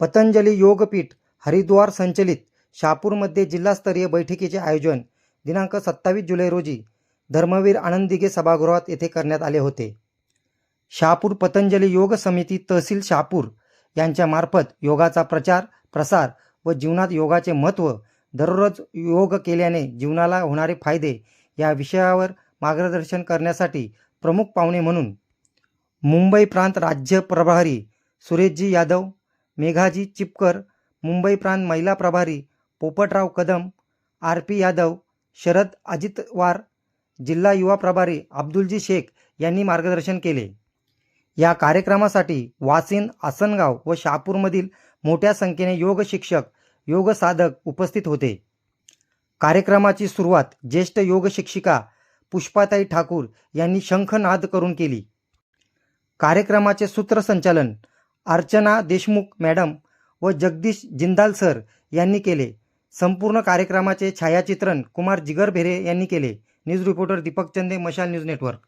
पतंजली योगपीठ हरिद्वार संचलित शहापूरमध्ये जिल्हास्तरीय बैठकीचे आयोजन दिनांक सत्तावीस जुलै रोजी धर्मवीर आनंद दिघे सभागृहात येथे करण्यात आले होते. शहापूर पतंजली योग समिती तहसील शहापूर यांच्यामार्फत योगाचा प्रचार प्रसार व जीवनात योगाचे महत्त्व दररोज योग केल्याने जीवनाला होणारे फायदे या विषयावर मार्गदर्शन करण्यासाठी प्रमुख पाहुणे म्हणून मुंबई प्रांत राज्य प्रभारी सुरेशजी यादव मेघाजी चिपकर मुंबई प्रांत महिला प्रभारी पोपटराव कदम आर पी यादव शरद अजितवार जिल्हा युवा प्रभारी अब्दुलजी शेख यांनी मार्गदर्शन केले. या कार्यक्रमासाठी वासिन आसनगाव व शहापूरमधील मोठ्या संख्येने योग शिक्षक योग साधक उपस्थित होते. कार्यक्रमाची सुरुवात ज्येष्ठ योग शिक्षिका पुष्पाताई ठाकूर यांनी शंखनाद करून केली. कार्यक्रमाचे सूत्रसंचालन अर्चना देशमुख मॅडम व जगदीश जिंदाल सर यांनी केले. संपूर्ण कार्यक्रमाचे छायाचित्रण कुमार जिगर भेरे यांनी केले. न्यूज रिपोर्टर दीपक चंदे मशाल न्यूज नेटवर्क.